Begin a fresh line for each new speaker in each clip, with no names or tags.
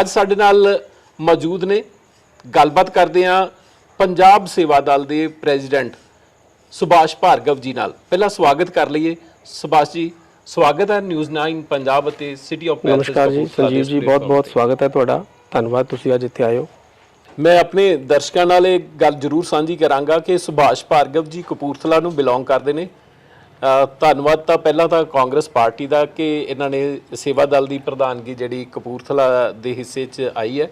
ਅੱਜ ਸਾਡੇ ਨਾਲ ਮੌਜੂਦ ਨੇ। ਗੱਲਬਾਤ ਕਰਦੇ ਹਾਂ ਪੰਜਾਬ ਸੇਵਾ ਦਲ ਦੇ ਪ੍ਰੈਜ਼ੀਡੈਂਟ ਸੁਭਾਸ਼ ਭਾਰਗਵ ਜੀ ਨਾਲ। ਪਹਿਲਾਂ ਸਵਾਗਤ ਕਰ ਲਈਏ। ਸੁਭਾਸ਼ ਜੀ ਸਵਾਗਤ ਹੈ ਨਿਊਜ਼ 9 ਪੰਜਾਬ ਅਤੇ ਸਿਟੀ ਆਫ
ਨਮਸਕਾਰ ਜੀ ਸੰਜੀਵ ਜੀ ਬਹੁਤ ਬਹੁਤ ਸਵਾਗਤ ਹੈ ਤੁਹਾਡਾ। ਧੰਨਵਾਦ ਤੁਸੀਂ ਅੱਜ ਇੱਥੇ ਹੋ
ਮੈਂ ਆਪਣੇ ਦਰਸ਼ਕਾਂ ਨਾਲ ਇਹ ਗੱਲ ਜ਼ਰੂਰ ਸਾਂਝੀ ਕਰਾਂਗਾ ਕਿ ਸੁਭਾਸ਼ ਭਾਰਗਵ ਜੀ ਕਪੂਰਥਲਾ ਨੂੰ ਬਿਲੋਂਗ ਕਰਦੇ ਨੇ। ਧੰਨਵਾਦ ਤਾਂ ਪਹਿਲਾਂ ਤਾਂ ਕਾਂਗਰਸ ਪਾਰਟੀ ਦਾ ਕਿ ਇਹਨਾਂ ਨੇ ਸੇਵਾ ਦਲ ਦੀ ਪ੍ਰਧਾਨਗੀ ਜਿਹੜੀ ਕਪੂਰਥਲਾ ਦੇ ਹਿੱਸੇ 'ਚ ਆਈ ਹੈ।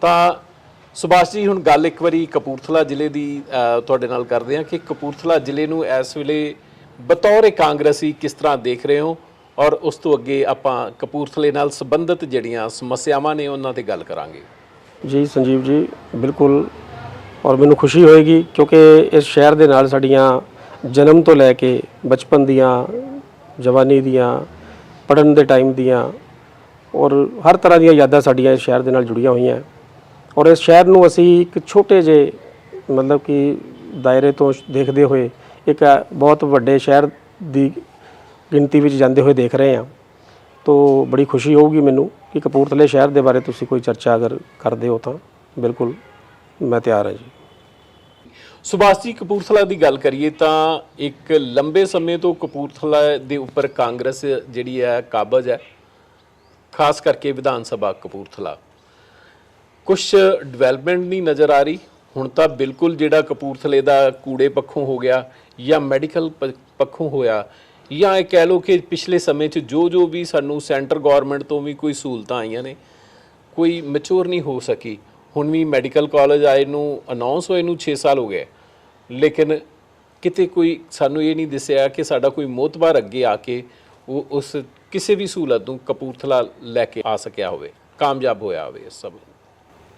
ਤਾਂ ਸੁਭਾਸ਼ ਜੀ ਹੁਣ ਗੱਲ ਇੱਕ ਵਾਰੀ ਕਪੂਰਥਲਾ ਜ਼ਿਲ੍ਹੇ ਦੀ ਤੁਹਾਡੇ ਨਾਲ ਕਰਦੇ ਹਾਂ ਕਿ ਕਪੂਰਥਲਾ ਜ਼ਿਲ੍ਹੇ ਨੂੰ ਇਸ ਵੇਲੇ ਬਤੌਰ ਕਾਂਗਰਸੀ ਕਿਸ ਤਰ੍ਹਾਂ ਦੇਖ ਰਹੇ ਹੋ? ਔਰ ਉਸ ਤੋਂ ਅੱਗੇ ਆਪਾਂ ਕਪੂਰਥਲੇ ਨਾਲ ਸੰਬੰਧਿਤ ਜਿਹੜੀਆਂ ਸਮੱਸਿਆਵਾਂ ਨੇ ਉਹਨਾਂ ਤੇ ਗੱਲ ਕਰਾਂਗੇ।
ਜੀ ਸੰਜੀਵ ਜੀ ਬਿਲਕੁਲ। ਔਰ ਮੈਨੂੰ ਖੁਸ਼ੀ ਹੋਏਗੀ ਕਿਉਂਕਿ ਇਸ ਸ਼ਹਿਰ ਦੇ ਨਾਲ ਸਾਡੀਆਂ ਜਨਮ ਤੋਂ ਲੈ ਕੇ ਬਚਪਨ ਦੀਆਂ, ਜਵਾਨੀ ਦੀਆਂ ਪੜਨ ਦੇ ਟਾਈਮ ਦੀਆਂ ਔਰ ਹਰ ਤਰ੍ਹਾਂ ਦੀਆਂ ਯਾਦਾਂ ਸਾਡੀਆਂ ਇਸ ਸ਼ਹਿਰ ਦੇ ਨਾਲ ਜੁੜੀਆਂ ਹੋਈਆਂ। ਔਰ ਇਸ ਸ਼ਹਿਰ ਨੂੰ ਅਸੀਂ ਇੱਕ ਛੋਟੇ ਜਿਹੇ ਮਤਲਬ ਕਿ ਦਾਇਰੇ ਤੋਂ ਦੇਖਦੇ ਹੋਏ ਇੱਕ ਬਹੁਤ ਵੱਡੇ ਸ਼ਹਿਰ ਦੀ ਗਿਣਤੀ ਵਿੱਚ ਜਾਂਦੇ ਹੋਏ ਦੇਖ ਰਹੇ ਹਾਂ। ਤੋ ਬੜੀ ਖੁਸ਼ੀ ਹੋਊਗੀ ਮੈਨੂੰ ਕਿ ਕਪੂਰਥਲੇ ਸ਼ਹਿਰ ਦੇ ਬਾਰੇ ਤੁਸੀਂ ਕੋਈ ਚਰਚਾ ਅਗਰ ਕਰਦੇ ਹੋ ਤਾਂ। ਬਿਲਕੁਲ, ਮੈਂ ਤਿਆਰ ਹਾਂ ਜੀ।
ਸੁਭਾਸ਼ ਜੀ ਕਪੂਰਥਲਾ ਦੀ ਗੱਲ ਕਰੀਏ ਤਾਂ ਇੱਕ ਲੰਬੇ ਸਮੇਂ ਤੋਂ ਕਪੂਰਥਲਾ ਦੇ ਉੱਪਰ ਕਾਂਗਰਸ ਜਿਹੜੀ ਹੈ, ਕਾਬਜ ਹੈ, ਖਾਸ ਕਰਕੇ ਵਿਧਾਨ ਸਭਾ ਕਪੂਰਥਲਾ। ਕੁਝ ਡਿਵੈਲਪਮੈਂਟ ਨਹੀਂ ਨਜ਼ਰ ਆ ਰਹੀ। ਹੁਣ ਤਾਂ ਬਿਲਕੁਲ ਜਿਹੜਾ ਕਪੂਰਥਲੇ ਦਾ ਕੂੜੇ ਪੱਖੋਂ ਹੋ ਗਿਆ ਜਾਂ ਮੈਡੀਕਲ ਪੱਖੋਂ ਹੋਇਆ ਜਾਂ ਇਹ ਕਹਿ ਲਓ ਕਿ ਪਿਛਲੇ ਸਮੇਂ 'ਚ ਜੋ ਜੋ ਵੀ ਸਾਨੂੰ ਸੈਂਟਰ ਗਵਰਨਮੈਂਟ ਤੋਂ ਵੀ ਕੋਈ ਸਹੂਲਤਾਂ ਆਈਆਂ ਨੇ, ਕੋਈ ਮੈਚੁਰ ਨਹੀਂ ਹੋ ਸਕੀ। ਹੁਣ ਵੀ ਮੈਡੀਕਲ ਕਾਲਜ ਆਏ ਨੂੰ ਅਨਾਉਂਸ ਹੋਏ ਨੂੰ 6 ਸਾਲ ਹੋ ਗਏ। ਲੇਕਿਨ ਕਿਤੇ ਕੋਈ ਸਾਨੂੰ ਇਹ ਨਹੀਂ ਦਿਸਿਆ ਕਿ ਸਾਡਾ ਕੋਈ ਮੋਤਬਾਰ ਅੱਗੇ ਆ ਕੇ ਉਹ ਉਸ ਕਿਸੇ ਵੀ ਸਹੂਲਤ ਨੂੰ ਕਪੂਰਥਲਾ ਲੈ ਕੇ ਆ ਸਕਿਆ ਹੋਵੇ, ਕਾਮਯਾਬ ਹੋਇਆ ਹੋਵੇ ਇਸ ਸਮੇਂ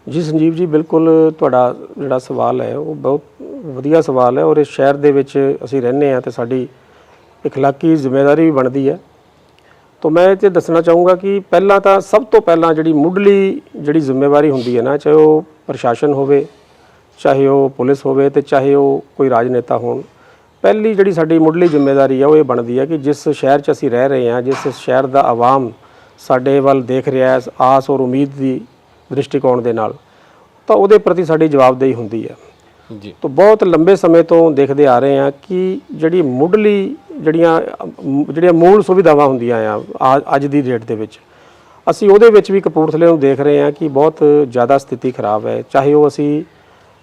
ਜੀ ਸੰਜੀਵ ਜੀ, ਬਿਲਕੁਲ ਤੁਹਾਡਾ ਜਿਹੜਾ ਸਵਾਲ ਹੈ, ਉਹ ਬਹੁਤ ਵਧੀਆ ਸਵਾਲ ਹੈ ਔਰ ਇਸ ਸ਼ਹਿਰ ਦੇ ਵਿੱਚ ਅਸੀਂ ਰਹਿੰਦੇ ਹਾਂ ਤੇ ਸਾਡੀ ਇਖਲਾਕੀ ਜ਼ਿੰਮੇਵਾਰੀ ਵੀ ਬਣਦੀ ਹੈ। ਤਾਂ ਮੈਂ ਇਹ 'ਚ ਦੱਸਣਾ ਚਾਹੂੰਗਾ ਕਿ ਪਹਿਲਾਂ ਤਾਂ ਸਭ ਤੋਂ ਪਹਿਲਾਂ ਜਿਹੜੀ ਮੁੱਢਲੀ ਜਿਹੜੀ ਜ਼ਿੰਮੇਵਾਰੀ ਹੁੰਦੀ ਹੈ ਨਾ, ਚਾਹੇ ਉਹ ਪ੍ਰਸ਼ਾਸਨ ਹੋਵੇ ਚਾਹੇ ਉਹ ਪੁਲਿਸ ਹੋਵੇ ਤੇ ਚਾਹੇ ਉਹ ਕੋਈ ਰਾਜਨੇਤਾ ਹੋਣ ਪਹਿਲੀ ਜਿਹੜੀ ਸਾਡੀ ਮੁੱਢਲੀ ਜ਼ਿੰਮੇਵਾਰੀ ਹੈ ਉਹ ਇਹ ਬਣਦੀ ਹੈ ਕਿ ਜਿਸ ਸ਼ਹਿਰ 'ਚ ਅਸੀਂ ਰਹਿ ਰਹੇ ਹਾਂ ਜਿਸ ਸ਼ਹਿਰ ਦਾ ਆਵਾਮ ਸਾਡੇ ਵੱਲ ਦੇਖ ਰਿਹਾ ਹੈ ਆਸ ਔਰ ਉਮੀਦ ਦੀ ਦ੍ਰਿਸ਼ਟੀਕੋਣ ਦੇ ਨਾਲ ਤਾਂ ਉਹਦੇ ਪ੍ਰਤੀ ਸਾਡੀ ਜਵਾਬਦੇਹੀ ਹੁੰਦੀ ਹੈ
ਜੀ।
ਤੋਂ ਬਹੁਤ ਲੰਬੇ ਸਮੇਂ ਤੋਂ ਦੇਖਦੇ ਆ ਰਹੇ ਹਾਂ ਕਿ ਜਿਹੜੀ ਮੁੱਢਲੀ ਜਿਹੜੀਆਂ ਜਿਹੜੀਆਂ ਮੂਲ ਸੁਵਿਧਾਵਾਂ ਹੁੰਦੀਆਂ ਆ ਆ- ਅੱਜ ਦੀ ਡੇਟ ਦੇ ਵਿੱਚ ਅਸੀਂ ਉਹਦੇ ਵਿੱਚ ਵੀ ਕਪੂਰਥਲੇ ਨੂੰ ਦੇਖ ਰਹੇ ਹਾਂ ਕਿ ਬਹੁਤ ਜ਼ਿਆਦਾ ਸਥਿਤੀ ਖਰਾਬ ਹੈ ਚਾਹੇ ਉਹ ਅਸੀਂ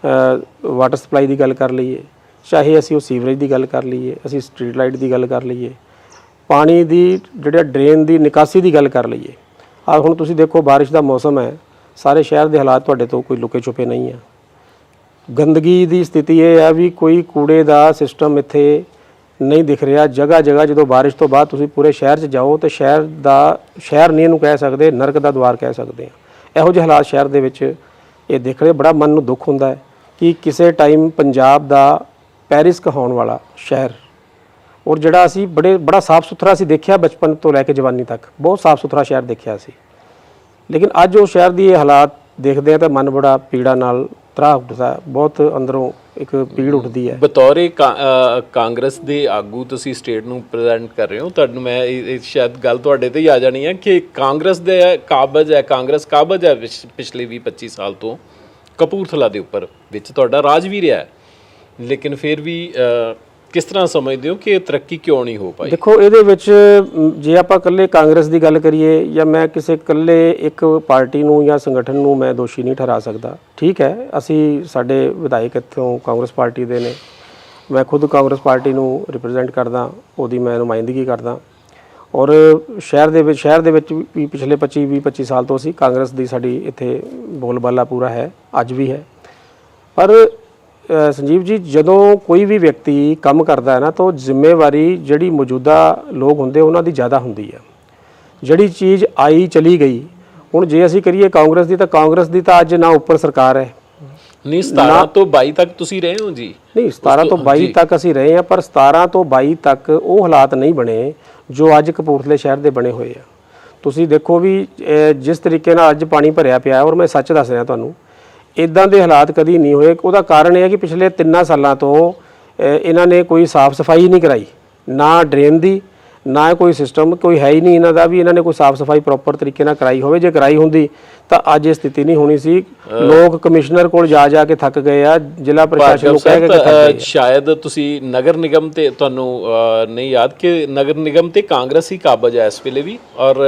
ਵਾਟਰ ਸਪਲਾਈ ਦੀ ਗੱਲ ਕਰ ਲਈਏ, ਚਾਹੇ ਅਸੀਂ ਉਹ ਸੀਵਰੇਜ ਦੀ ਗੱਲ ਕਰ ਲਈਏ, ਅਸੀਂ ਸਟਰੀਟ ਲਾਈਟ ਦੀ ਗੱਲ ਕਰ ਲਈਏ, ਪਾਣੀ ਦੀ ਜਿਹੜਾ ਡਰੇਨ ਦੀ ਨਿਕਾਸੀ ਦੀ ਗੱਲ ਕਰ ਲਈਏ। ਆ ਹੁਣ ਤੁਸੀਂ ਦੇਖੋ ਬਾਰਿਸ਼ ਦਾ ਮੌਸਮ ਹੈ, ਸਾਰੇ ਸ਼ਹਿਰ ਦੇ ਹਾਲਾਤ ਤੁਹਾਡੇ ਤੋਂ ਕੋਈ ਲੁਕੇ ਛੁਪੇ ਨਹੀਂ ਆ। ਗੰਦਗੀ ਦੀ ਸਥਿਤੀ ਇਹ ਆ ਵੀ ਕੋਈ ਕੂੜੇ ਦਾ ਸਿਸਟਮ ਇੱਥੇ ਨਹੀਂ ਦਿਖ ਰਿਹਾ। ਜਗ੍ਹਾ ਜਗ੍ਹਾ ਜਦੋਂ ਬਾਰਿਸ਼ ਤੋਂ ਬਾਅਦ ਤੁਸੀਂ ਪੂਰੇ ਸ਼ਹਿਰ 'ਚ ਜਾਓ ਤੇ ਸ਼ਹਿਰ ਦਾ, ਸ਼ਹਿਰ ਨਹੀਂ ਇਹਨੂੰ ਕਹਿ ਸਕਦੇ, ਨਰਕ ਦਾ ਦਵਾਰ ਕਹਿ ਸਕਦੇ ਆ। ਇਹੋ ਜਿਹੇ ਹਾਲਾਤ ਸ਼ਹਿਰ ਦੇ ਵਿੱਚ ਇਹ ਦੇਖ ਰਹੇ ਬੜਾ ਮਨ ਨੂੰ ਦੁੱਖ ਹੁੰਦਾ ਹੈ ਕਿ ਕਿਸੇ ਟਾਈਮ ਪੰਜਾਬ ਦਾ ਪੈਰਿਸ ਕਹਾਉਣ ਵਾਲਾ ਸ਼ਹਿਰ ਔਰ ਜਿਹੜਾ ਅਸੀਂ ਬੜੇ, ਬੜਾ ਸਾਫ਼ ਸੁਥਰਾ ਸੀ ਦੇਖਿਆ ਬਚਪਨ ਤੋਂ ਲੈ ਕੇ ਜਵਾਨੀ ਤੱਕ, ਬਹੁਤ ਸਾਫ਼ ਸੁਥਰਾ ਸ਼ਹਿਰ ਦੇਖਿਆ ਸੀ ਲੇਕਿਨ ਅੱਜ ਉਹ ਸ਼ਹਿਰ ਦੀ ਇਹ ਹਾਲਾਤ ਦੇਖਦੇ ਆ ਤਾਂ ਮਨ ਬੜਾ ਪੀੜਾ ਨਾਲ ਤਰਾ ਉੱਠਦਾ ਬਹੁਤ ਅੰਦਰੋਂ ਇੱਕ ਪੀੜ ਉੱਠਦੀ ਹੈ।
ਬਤੌਰੇ ਕਾ- ਕਾਂਗਰਸ ਦੇ ਆਗੂ ਤੁਸੀਂ ਸਟੇਟ ਨੂੰ ਪ੍ਰੈਜ਼ੈਂਟ ਕਰ ਰਹੇ ਹੋ, ਤੁਹਾਨੂੰ ਮੈਂ ਇਹ ਸ਼ਾਇਦ ਗੱਲ ਤੁਹਾਡੇ ਤੇ ਹੀ ਆ ਜਾਣੀ ਹੈ ਕਿ ਕਾਂਗਰਸ ਦੇ ਕਾਬਜ ਹੈ, ਕਾਂਗਰਸ ਕਾਬਜ ਹੈ ਵਿਸ਼- ਪਿਛਲੇ 20 25 ਸਾਲ ਤੋਂ ਕਪੂਰਥਲਾ ਦੇ ਉੱਪਰ, ਵਿੱਚ ਤੁਹਾਡਾ ਰਾਜ ਵੀ ਰਿਹਾ ਹੈ। ਲੇਕਿਨ ਫਿਰ ਵੀ ਕਿਸ ਤਰ੍ਹਾਂ ਸਮਝਦੇ ਹੋ ਕਿ ਇਹ ਤਰੱਕੀ ਕਿਉਂ ਨਹੀਂ ਹੋ ਪਾਈ?
ਦੇਖੋ, ਇਹਦੇ ਵਿੱਚ ਜੇ ਆਪਾਂ ਇਕੱਲੇ ਕਾਂਗਰਸ ਦੀ ਗੱਲ ਕਰੀਏ ਜਾਂ ਮੈਂ ਕਿਸੇ ਇਕੱਲੇ ਇੱਕ ਪਾਰਟੀ ਨੂੰ ਜਾਂ ਸੰਗਠਨ ਨੂੰ ਮੈਂ ਦੋਸ਼ੀ ਨਹੀਂ ਠਹਿਰਾ ਸਕਦਾ, ਠੀਕ ਹੈ, ਅਸੀਂ ਸਾਡੇ ਵਿਧਾਇਕ ਇੱਥੋਂ ਕਾਂਗਰਸ ਪਾਰਟੀ ਦੇ ਨੇ। ਮੈਂ ਖੁਦ ਕਾਂਗਰਸ ਪਾਰਟੀ ਨੂੰ ਰਿਪਰੈਜ਼ੈਂਟ ਕਰਦਾ, ਉਹਦੀ ਮੈਂ ਨੁਮਾਇੰਦਗੀ ਕਰਦਾ। ਔਰ ਸ਼ਹਿਰ ਦੇ ਵਿੱਚ, ਸ਼ਹਿਰ ਦੇ ਵਿੱਚ ਵੀ ਪਿਛਲੇ 25 20 25 ਸਾਲ ਤੋਂ ਅਸੀਂ ਕਾਂਗਰਸ ਦੀ ਸਾਡੀ ਇੱਥੇ ਬੋਲਬਾਲਾ ਪੂਰਾ ਹੈ, ਅੱਜ ਵੀ ਹੈ। ਪਰ ਸੰਜੀਵ ਜੀ ਜਦੋਂ ਕੋਈ ਵੀ ਵਿਅਕਤੀ ਕੰਮ ਕਰਦਾ ਹੈ ਨਾ ਤਾਂ ਜ਼ਿੰਮੇਵਾਰੀ ਜਿਹੜੀ ਮੌਜੂਦਾ ਲੋਕ ਹੁੰਦੇ ਉਹਨਾਂ ਦੀ ਜ਼ਿਆਦਾ ਹੁੰਦੀ ਹੈ। ਜਿਹੜੀ ਚੀਜ਼ ਆਈ ਚਲੀ ਗਈ ਹੁਣ ਜੇ ਅਸੀਂ ਕਰੀਏ ਕਾਂਗਰਸ ਦੀ ਤਾਂ ਕਾਂਗਰਸ ਦੀ ਤਾਂ ਅੱਜ ਨਾ ਉੱਪਰ ਸਰਕਾਰ ਹੈ।
ਨਹੀਂ 17 ਤੋਂ 22 ਤੱਕ ਤੁਸੀਂ ਰਹੇ ਹੋ ਜੀ?
ਨਹੀਂ 17 ਤੋਂ 22 ਤੱਕ ਅਸੀਂ ਰਹੇ ਹਾਂ ਪਰ 17 ਤੋਂ 22 ਤੱਕ ਉਹ ਹਾਲਾਤ ਨਹੀਂ ਬਣੇ ਜੋ ਅੱਜ ਕਪੂਰਥਲੇ ਸ਼ਹਿਰ ਦੇ ਬਣੇ ਹੋਏ ਆ। ਤੁਸੀਂ ਦੇਖੋ ਵੀ ਜਿਸ ਤਰੀਕੇ ਨਾਲ ਅੱਜ ਪਾਣੀ ਭਰਿਆ ਪਿਆ ਹੈ ਔਰ ਮੈਂ ਸੱਚ ਦੱਸ ਰਿਹਾ ਤੁਹਾਨੂੰ ਇਦਾਂ ਦੇ ਹਾਲਾਤ ਕਦੀ ਨਹੀਂ ਹੋਏ। ਉਹਦਾ ਕਾਰਨ ਇਹ ਹੈ ਕਿ ਪਿਛਲੇ 3 ਸਾਲਾਂ ਤੋਂ ਇਹਨਾਂ ਨੇ ਕੋਈ ਸਾਫ਼ ਸਫ਼ਾਈ ਨਹੀਂ ਕਰਾਈ। ਨਾ ਡਰੇਨ ਦੀ ਨਾ ਕੋਈ ਸਿਸਟਮ ਕੋਈ ਹੈ ਹੀ ਨਹੀਂ ਇਹਨਾਂ ਦਾ ਵੀ ਇਹਨਾਂ ਨੇ ਕੋਈ ਸਾਫ਼ ਸਫ਼ਾਈ ਪ੍ਰੋਪਰ ਤਰੀਕੇ ਨਾਲ ਕਰਾਈ ਹੋਵੇ। ਜੇ ਕਰਾਈ ਹੁੰਦੀ ਤਾਂ ਅੱਜ ਇਹ ਸਥਿਤੀ ਨਹੀਂ ਹੋਣੀ ਸੀ। ਲੋਕ ਕਮਿਸ਼ਨਰ ਕੋਲ ਜਾ ਜਾ ਕੇ ਥੱਕ ਗਏ ਆ। ਜ਼ਿਲ੍ਹਾ ਪ੍ਰਸ਼ਾਸਨ ਨੂੰ ਕਹਿ ਕੇ ਥੱਕ ਗਏ
ਸ਼ਾਇਦ ਤੁਸੀਂ ਨਗਰ ਨਿਗਮ ਤੇ ਤੁਹਾਨੂੰ ਨਹੀਂ ਯਾਦ ਕਿ ਨਗਰ ਨਿਗਮ ਤੇ ਕਾਂਗਰਸ ਹੀ ਕਾਬਜ ਹੈ ਇਸ ਵੇਲੇ ਵੀ ਔਰ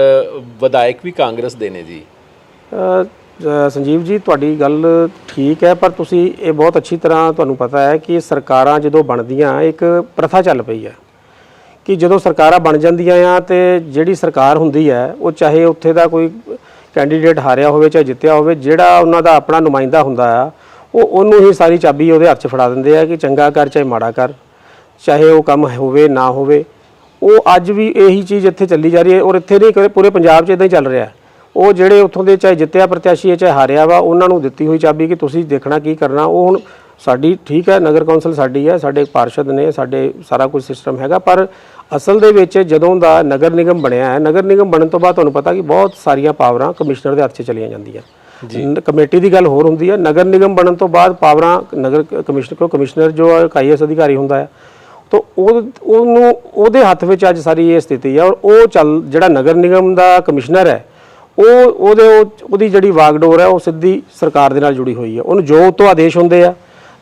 ਵਿਧਾਇਕ ਵੀ ਕਾਂਗਰਸ ਦੇ ਨੇ ਜ-
ਸੰਜੀਵ ਜੀ, ਤੁਹਾਡੀ ਗੱਲ ਠੀਕ ਹੈ, ਪਰ ਤੁਸੀਂ ਇਹ ਬਹੁਤ ਅੱਛੀ ਤਰ੍ਹਾਂ ਤੁਹਾਨੂੰ ਪਤਾ ਹੈ ਕਿ ਸਰਕਾਰਾਂ ਜਦੋਂ ਬਣਦੀਆਂ, ਇੱਕ ਪ੍ਰਥਾ ਚੱਲ ਪਈ ਹੈ ਕਿ ਜਦੋਂ ਸਰਕਾਰਾਂ ਬਣ ਜਾਂਦੀਆਂ ਆ ਤੇ ਜਿਹੜੀ ਸਰਕਾਰ ਹੁੰਦੀ ਹੈ, ਉਹ ਚਾਹੇ ਉੱਥੇ ਦਾ ਕੋਈ ਕੈਂਡੀਡੇਟ ਹਾਰਿਆ ਹੋਵੇ ਚਾਹੇ ਜਿੱਤਿਆ ਹੋਵੇ, ਜਿਹੜਾ ਉਹਨਾਂ ਦਾ ਆਪਣਾ ਨੁਮਾਇੰਦਾ ਹੁੰਦਾ ਆ, ਉਹ ਉਹਨੂੰ ਹੀ ਸਾਰੀ ਚਾਬੀ ਉਹਦੇ ਹੱਥ 'ਚ ਫੜਾ ਦਿੰਦੇ ਆ ਕਿ ਚੰਗਾ ਕਰ, ਚਾਹੇ ਮਾੜਾ ਕਰ, ਚਾਹੇ ਉਹ ਕੰਮ ਹੋਵੇ, ਨਾ ਹੋਵੇ ਉਹ ਅੱਜ ਵੀ ਇਹੀ ਚੀਜ਼ ਇੱਥੇ ਚੱਲੀ ਜਾ ਰਹੀ ਹੈ ਔਰ ਇੱਥੇ ਨਹੀਂ, ਪੂਰੇ ਪੰਜਾਬ 'ਚ ਇਦਾਂ ਹੀ ਚੱਲ ਰਿਹਾ ਹੈ। ਉਹ ਜਿਹੜੇ ਉੱਥੋਂ ਦੇ ਚਾਹੇ ਜਿੱਤਿਆ ਪ੍ਰਤਿਆਸ਼ੀ ਹੈ ਚਾਹੇ ਹਾਰਿਆ ਵਾ ਉਹਨਾਂ ਨੂੰ ਦਿੱਤੀ ਹੋਈ ਚਾਬੀ ਕਿ ਤੁਸੀਂ ਦੇਖਣਾ ਕੀ ਕਰਨਾ। ਉਹ ਹੁਣ ਸਾਡੀ ਠੀਕ ਹੈ ਨਗਰ ਕੌਂਸਲ ਸਾਡੀ ਹੈ ਸਾਡੇ ਪਾਰਸ਼ਦ ਨੇ ਸਾਡੇ ਸਾਰਾ ਕੁਝ ਸਿਸਟਮ ਹੈਗਾ ਪਰ ਅਸਲ ਦੇ ਵਿੱਚ ਜਦੋਂ ਦਾ ਨਗਰ ਨਿਗਮ ਬਣਿਆ ਹੈ ਨਗਰ ਨਿਗਮ ਬਣਨ ਤੋਂ ਬਾਅਦ ਤੁਹਾਨੂੰ ਪਤਾ ਕਿ ਬਹੁਤ ਸਾਰੀਆਂ ਪਾਵਰਾਂ ਕਮਿਸ਼ਨਰ ਦੇ ਹੱਥ 'ਚ ਚਲੀਆਂ ਜਾਂਦੀਆਂ। ਕਮੇਟੀ ਦੀ ਗੱਲ ਹੋਰ ਹੁੰਦੀ ਹੈ ਨਗਰ ਨਿਗਮ ਬਣਨ ਤੋਂ ਬਾਅਦ ਪਾਵਰਾਂ ਨਗਰ ਕਮਿਸ਼ਨਰ ਕੋ ਕਮਿਸ਼ਨਰ ਜੋ ਆਈਐਸ ਅਧਿਕਾਰੀ ਹੁੰਦਾ ਹੈ। ਤਾਂ ਉਹ ਉਹਨੂੰ ਉਹਦੇ ਹੱਥ ਵਿੱਚ ਅੱਜ ਸਾਰੀ ਇਹ ਸਥਿਤੀ ਹੈ ਔਰ ਉਹ ਚੱਲ ਜਿਹੜਾ ਨਗਰ ਨਿਗਮ ਦਾ ਕਮਿਸ਼ਨਰ ਹੈ ਉਹ ਉਹਦੇ ਉਹ- ਉਹਦੀ ਜਿਹੜੀ ਵਾਗਡੋਰ ਹੈ ਉਹ ਸਿੱਧੀ ਸਰਕਾਰ ਦੇ ਨਾਲ ਜੁੜੀ ਹੋਈ ਹੈ। ਉਹਨੂੰ ਜੋ ਤੋਂ ਆਦੇਸ਼ ਹੁੰਦੇ ਆ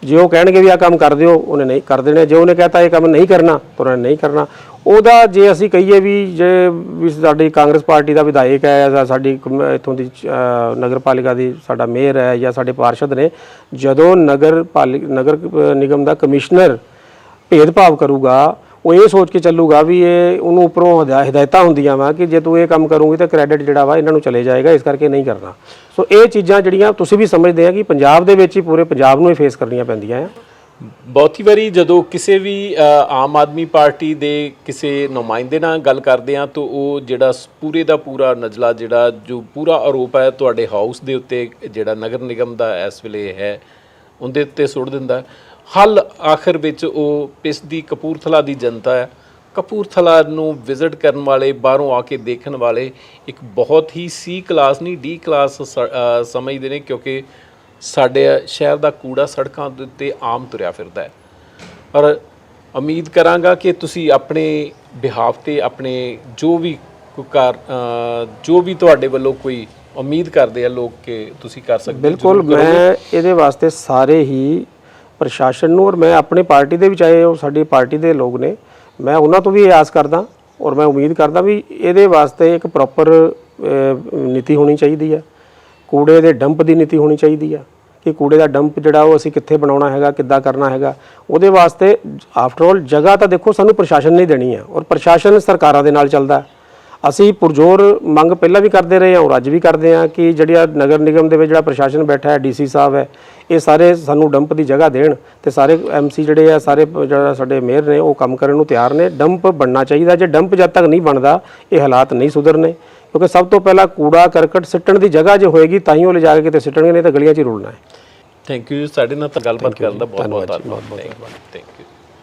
ਜੇ ਉਹ ਕਹਿਣਗੇ ਵੀ ਆ ਕੰਮ ਕਰ ਦਿਓ ਉਹਨੇ ਨਹੀਂ ਕਰ ਦੇਣੇ। ਜੇ ਉਹਨੇ ਕਹਤਾ ਇਹ ਕੰਮ ਨਹੀਂ ਕਰਨਾ ਤਾਂ ਉਹਨੇ ਨਹੀਂ ਕਰਨਾ। ਉਹਦਾ ਜੇ ਅਸੀਂ ਕਹੀਏ ਵੀ ਜੇ ਵੀ ਸਾਡੀ ਕਾਂਗਰਸ ਪਾਰਟੀ ਦਾ ਵਿਧਾਇਕ ਹੈ ਜਾਂ ਸਾਡੀ ਕਮ- ਇੱਥੋਂ ਦੀ ਅ, ਨਗਰ ਪਾਲਿਕਾ ਦੀ ਸਾਡਾ ਮੇਅਰ ਹੈ ਜਾਂ ਸਾਡੇ ਪਾਰਸ਼ਦ ਨੇ ਜਦੋਂ ਨਗਰ ਪਾਲਿਕ ਨਗਰ ਨਿਗਮ ਦਾ ਕਮਿਸ਼ਨਰ ਭੇਦਭਾਵ ਕਰੂਗਾ ਉਹ ਇਹ ਸੋਚ ਕੇ ਚੱਲੂਗਾ ਵੀ ਇਹ ਉਹਨੂੰ ਉੱਪਰੋਂ ਹਦਾਇ ਹਦਾਇਤਾਂ ਹੁੰਦੀਆਂ ਵਾ ਕਿ ਜੇ ਤੂੰ ਇਹ ਕੰਮ ਕਰੂੰਗੀ ਤਾਂ ਕ੍ਰੈਡਿਟ ਜਿਹੜਾ ਵਾ ਇਹਨਾਂ ਨੂੰ ਚਲੇ ਜਾਏਗਾ ਇਸ ਕਰਕੇ ਨਹੀਂ ਕਰਨਾ ਸੋ ਇਹ ਚੀਜ਼ਾਂ ਜਿਹੜੀਆਂ ਤੁਸੀਂ ਵੀ ਸਮਝਦੇ ਆ ਕਿ ਪੰਜਾਬ ਦੇ ਵਿੱਚ ਹੀ ਪੂਰੇ ਪੰਜਾਬ ਨੂੰ ਹੀ ਫੇਸ ਕਰਨੀਆਂ ਪੈਂਦੀਆਂ ਆ
ਬਹੁਤੀ ਵਾਰੀ ਜਦੋਂ ਕਿਸੇ ਵੀ ਅ, ਆਮ ਆਦਮੀ ਪਾਰਟੀ ਦੇ ਕਿਸੇ ਨੁਮਾਇੰਦੇ ਨਾਲ ਗੱਲ ਕਰਦੇ ਆ ਤਾਂ ਉਹ ਜਿਹੜਾ ਸ- ਪੂਰੇ ਦਾ ਪੂਰਾ ਨਜਲਾ ਜਿਹੜਾ ਜੋ ਪੂਰਾ ਆਰੋਪ ਹੈ ਤੁਹਾਡੇ ਹਾਊਸ ਦੇ ਉੱਤੇ ਜਿਹੜਾ ਨਗਰ ਨਿਗਮ ਦਾ ਇਸ ਵੇਲੇ ਹੈ ਉਹਦੇ ਉੱਤੇ ਸੁੱਟ ਦਿੰਦਾ ਹੈ। ਹੱਲ ਆਖਰ ਵਿੱਚ ਉਹ ਪਿਸਦੀ ਕਪੂਰਥਲਾ ਦੀ ਜਨਤਾ ਹੈ ਕਪੂਰਥਲਾ ਨੂੰ ਵਿਜ਼ਿਟ ਕਰਨ ਵਾਲੇ ਬਾਹਰੋਂ ਆ ਕੇ ਦੇਖਣ ਵਾਲੇ ਇੱਕ ਬਹੁਤ ਹੀ ਸੀ ਕਲਾਸ ਨਹੀਂ ਡੀ ਕਲਾਸ ਸਮਝਦੇ ਨੇ ਕਿਉਂਕਿ ਸਾਡੇ ਸ਼ਹਿਰ ਦਾ ਕੂੜਾ ਸੜਕਾਂ ਦੇ ਉੱਤੇ ਆਮ ਤੁਰਿਆ ਫਿਰਦਾ ਹੈ ਔਰ ਉਮੀਦ ਕਰਾਂਗਾ ਕਿ ਤੁਸੀਂ ਆਪਣੇ ਬਿਹਾਫ ਤੇ ਆਪਣੇ ਜੋ ਵੀ ਕਾਰ ਜੋ ਵੀ ਤੁਹਾਡੇ ਵੱਲੋਂ ਕੋਈ ਉਮੀਦ ਕਰਦੇ ਆ ਲੋਕ ਕਿ ਤੁਸੀਂ ਕਰ ਸਕਦੇ
ਬਿਲਕੁਲ। ਮੈਂ ਇਹਦੇ ਵਾਸਤੇ ਸਾਰੇ ਹੀ ਪ੍ਰਸ਼ਾਸਨ ਨੂੰ ਔਰ ਮੈਂ ਆਪਣੀ ਪਾਰਟੀ ਦੇ ਵਿੱਚ ਆਏ ਉਹ ਸਾਡੀ ਪਾਰਟੀ ਦੇ ਲੋਕ ਨੇ, ਮੈਂ ਉਹਨਾਂ ਤੋਂ ਵੀ ਇਹ ਆਸ ਕਰਦਾ ਔਰ ਮੈਂ ਉਮੀਦ ਕਰਦਾ ਵੀ ਇਹਦੇ ਵਾਸਤੇ ਇੱਕ ਪ੍ਰੋਪਰ ਨੀਤੀ ਹੋਣੀ ਚਾਹੀਦੀ ਹੈ ਕੂੜੇ ਦੇ ਡੰਪ ਦੀ ਨੀਤੀ ਹੋਣੀ ਚਾਹੀਦੀ ਆ ਕਿ ਕੂੜੇ ਦਾ ਡੰਪ ਜਿਹੜਾ ਉਹ ਅਸੀਂ ਕਿੱਥੇ ਬਣਾਉਣਾ ਹੈਗਾ, ਕਿੱਦਾਂ ਕਰਨਾ ਹੈਗਾ ਉਹਦੇ ਵਾਸਤੇ ਆਫਟਰ ਆਲ ਜਗ੍ਹਾ ਤਾਂ ਦੇਖੋ ਸਾਨੂੰ ਪ੍ਰਸ਼ਾਸਨ ਨੇ ਦੇਣੀ ਹੈ ਔਰ ਪ੍ਰਸ਼ਾਸਨ ਸਰਕਾਰਾਂ ਦੇ ਨਾਲ ਚੱਲਦਾ ਹੈ। ਅਸੀਂ ਪੁਰਜੋਰ ਮੰਗ ਪਹਿਲਾਂ ਵੀ ਕਰਦੇ ਰਹੇ ਹਾਂ ਔਰ ਅੱਜ ਵੀ ਕਰਦੇ ਹਾਂ ਕਿ ਜਿਹੜਾ ਨਗਰ ਨਿਗਮ ਦੇ ਵਿੱਚ ਜਿਹੜਾ ਪ੍ਰਸ਼ਾਸਨ ਬੈਠਾ ਹੈ ਡੀਸੀ ਸਾਹਿਬ ਹੈ ਇਹ ਸਾਰੇ ਸਾਨੂੰ ਡੰਪ ਦੀ ਜਗ੍ਹਾ ਦੇਣ ਤੇ ਸਾਰੇ ਐਮਸੀ ਜਿਹੜੇ ਆ ਸਾਰੇ ਜਿਹੜਾ ਸਾਡੇ ਮੇਅਰ ਨੇ ਉਹ ਕੰਮ ਕਰਨ ਨੂੰ ਤਿਆਰ ਨੇ। ਡੰਪ ਬਣਨਾ ਚਾਹੀਦਾ। ਜੇ ਡੰਪ ਜਦ ਤੱਕ ਨਹੀਂ ਬਣਦਾ ਇਹ ਹਾਲਾਤ ਨਹੀਂ ਸੁਧਰਨੇ। ਕਿਉਂਕਿ ਸਭ ਤੋਂ ਪਹਿਲਾਂ ਕੂੜਾ ਕਰਕਟ ਸਿੱਟਣ ਦੀ ਜਗ੍ਹਾ ਜੇ ਹੋਏਗੀ ਤਾਂ ਹੀ ਉਹ ਲਿਜਾ ਕੇ ਕਿਤੇ ਸਿੱਟਣਗੇ ਨਹੀਂ ਤਾਂ ਗਲੀਆਂ 'ਚ ਹੀ ਰੁਲਣਾ ਹੈ।
ਥੈਂਕ ਯੂ ਸਾਡੇ ਨਾਲ ਤਾਂ ਗੱਲਬਾਤ ਕਰਨ ਦਾ ਬਹੁਤ ਬਹੁਤ ਧੰਨਵਾਦ ਥੈਂਕ ਯੂ